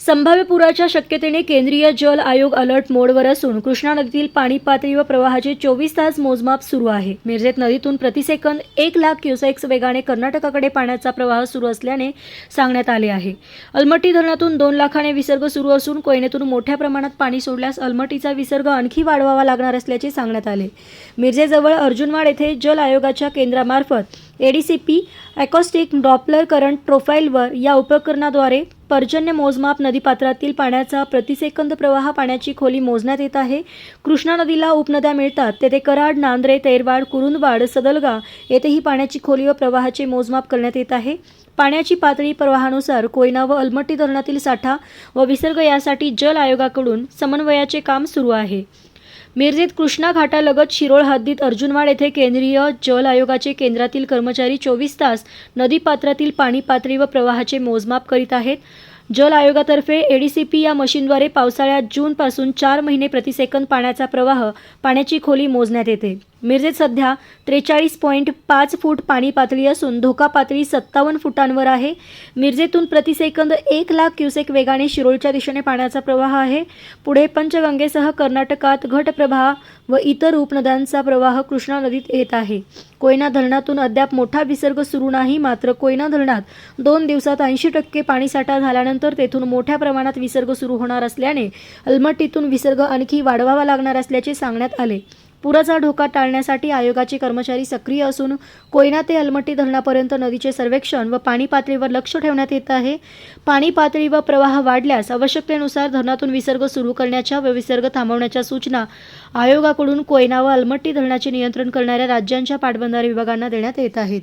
संभाव्य पुराच्या शक्यतेने केंद्रीय जल आयोग अलर्ट मोडवर असून कृष्णा नदीतील पाणी पातळी व प्रवाहाचे चोवीस तास मोजमाप सुरू आहे. मिरजेत नदीतून प्रतिसेकंद एक लाख क्युसेक्स वेगाने कर्नाटकाकडे पाण्याचा प्रवाह सुरू असल्याने सांगण्यात आले आहे. अलमट्टी धरणातून दोन लाखाने विसर्ग सुरू असून कोयनेतून मोठ्या प्रमाणात पाणी सोडल्यास अलमट्टीचा विसर्ग आणखी वाढवावा लागणार असल्याचे सांगण्यात आले. मिरजेजवळ अर्जुनवाड येथे जल आयोगाच्या केंद्रामार्फत एडीसीपी अकॉस्टिक डॉपलर करंट प्रोफाईलवर या उपकरणाद्वारे पर्जन्य मोजमाप नदीपात्रातील पाण्याचा प्रतिसेकंद प्रवाह पाण्याची खोली मोजण्यात येत आहे. कृष्णा नदीला उपनद्या मिळतात. तेथे कराड नांद्रे तैरवाड कुरुंदवाड सदलगा येथेही पाण्याची खोली व प्रवाहाचे मोजमाप करण्यात येत आहे. पाण्याची पातळी प्रवाहानुसार कोयना व अलमट्टी धरणातील साठा व विसर्ग यासाठी जल आयोगाकडून समन्वयाचे काम सुरू आहे. मिरजेत कृष्णा घाटालगत शिरोळ हद्दीत अर्जुनवाड येथे केंद्रीय जल आयोगाचे केंद्रातील कर्मचारी चोवीस तास नदीपात्रातील पाणी पातळी व प्रवाहाचे मोजमाप करीत आहेत. जल आयोगातर्फे एडीसीपी या मशीनद्वारे पावसाळ्यात जूनपासून चार महिने प्रतिसेकंद पाण्याचा प्रवाह पाण्याची खोली मोजण्यात येते. मिरजेत सध्या त्रेचाळीस पॉईंट पाच फूट पाणी पातळी असून धोका पातळी सत्तावन्न फुटांवर आहे. मिरजेतून प्रतिसेकंद एक लाख क्युसेक वेगाने शिरोळच्या दिशेने पाण्याचा प्रवाह आहे. पुढे पंचगंगेसह कर्नाटकात घटप्रवाह व इतर उपनद्यांचा प्रवाह कृष्णा नदीत येत आहे. कोयना धरणातून अद्याप मोठा विसर्ग सुरू नाही मात्र कोयना धरणात दोन दिवसात ऐंशी टक्के पाणीसाठा झाल्यानंतर तेथून मोठ्या प्रमाणात विसर्ग सुरू होणार असल्याने अलमट्टीतून विसर्ग आणखी वाढवावा लागणार असल्याचे सांगण्यात आले. पुराचा धोका टाळण्यासाठी आयोगाचे कर्मचारी सक्रिय असून कोयना ते अलमट्टी धरणापर्यंत नदीचे सर्वेक्षण व पाणी पातळीवर लक्ष ठेवण्यात येत आहे. पाणी पातळी व प्रवाह वाढल्यास आवश्यकतेनुसार धरणातून विसर्ग सुरू करण्याच्या व विसर्ग थांबवण्याच्या सूचना आयोगाकडून कोयना व अलमट्टी धरणाचे नियंत्रण करणाऱ्या राज्यांच्या पाटबंधारे विभागांना देण्यात येत आहेत.